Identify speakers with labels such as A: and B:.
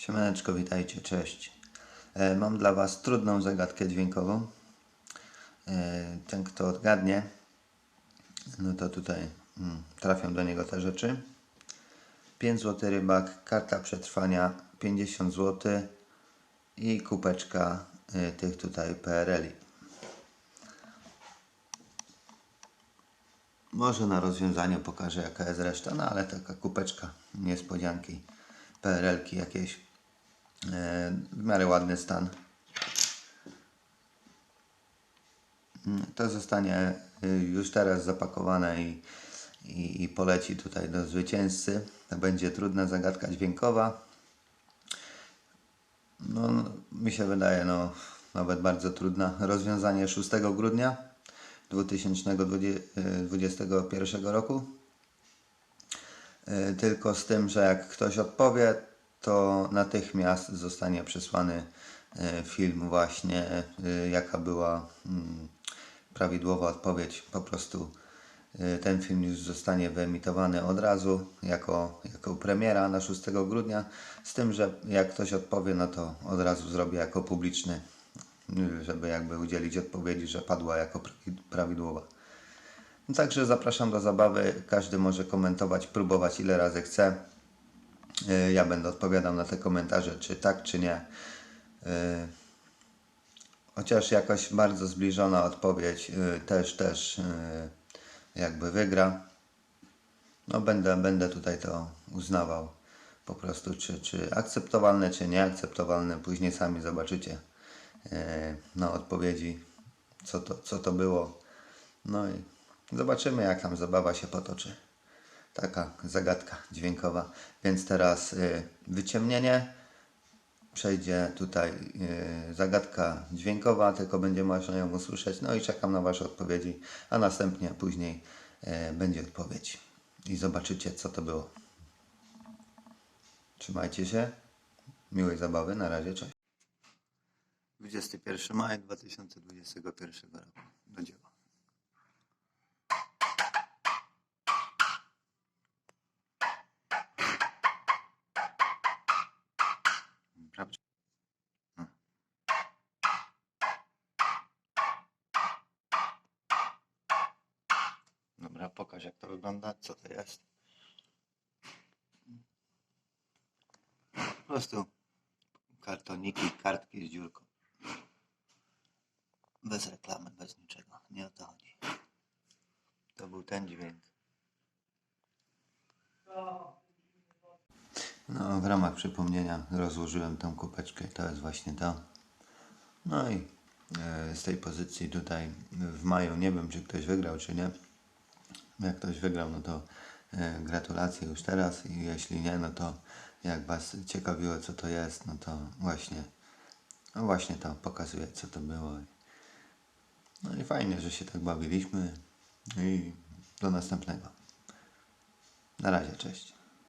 A: Siemaneczko, witajcie, cześć. E, mam dla Was trudną zagadkę dźwiękową. E, ten, kto odgadnie, no to tutaj mm, trafią do niego te rzeczy. 5 zł rybak, karta przetrwania 50 zł i kupeczka y, tych tutaj PRL-i. Może na rozwiązaniu pokażę jaka jest reszta, no ale taka kupeczka niespodzianki, PRL-ki jakieś. E, w miarę ładny stan. Mm, To zostanie y, już teraz zapakowane i, i, i poleci tutaj do zwycięzcy. To będzie trudna zagadka dźwiękowa. No, mi się wydaje, no, nawet bardzo trudna. Rozwiązanie 6 grudnia 2021 roku. Y, Tylko z tym, że jak ktoś odpowie, to natychmiast zostanie przesłany y, film właśnie, y, jaka była mm, prawidłowa odpowiedź. Po prostu y, ten film już zostanie wyemitowany od razu jako, jako premiera na 6 grudnia. Z tym, że jak ktoś odpowie, no to od razu zrobię jako publiczny, żeby jakby udzielić odpowiedzi, że padła jako prawi- prawidłowa. Także zapraszam do zabawy. Każdy może komentować, próbować ile razy chce. Y, Ja będę odpowiadał na te komentarze, czy tak, czy nie. Y, Chociaż jakaś bardzo zbliżona odpowiedź y, też, też jakby wygra. No będę, będę tutaj to uznawał po prostu, czy, czy akceptowalne, czy nieakceptowalne. Później sami zobaczycie na odpowiedzi, co to, co to było. No i zobaczymy, jak tam zabawa się potoczy. Taka zagadka dźwiękowa. Więc teraz y, wyciemnienie przejdzie tutaj yy, zagadka dźwiękowa, tylko będzie można ją usłyszeć. No i czekam na Wasze odpowiedzi, a następnie później yy, będzie odpowiedź. I zobaczycie, co to było. Trzymajcie się. Miłej zabawy. Na razie. Cześć. 21 maja 2021 roku. Do dzieła. Dobra, pokaż jak to wygląda, co to jest. Po prostu kartoniki, kartki z dziurką. Bez reklamy, bez niczego. Nie o to chodzi. To był ten dźwięk. No, w ramach przypomnienia rozłożyłem tą kupeczkę i to jest właśnie to. No i e, z tej pozycji tutaj w maju nie wiem, czy ktoś wygrał, czy nie. Jak ktoś wygrał, no to e, gratulacje już teraz i jeśli nie, no to jak Was ciekawiło, co to jest, no to właśnie, no właśnie to pokazuje, co to było. No i fajnie, że się tak bawiliśmy i do następnego. Na razie, cześć.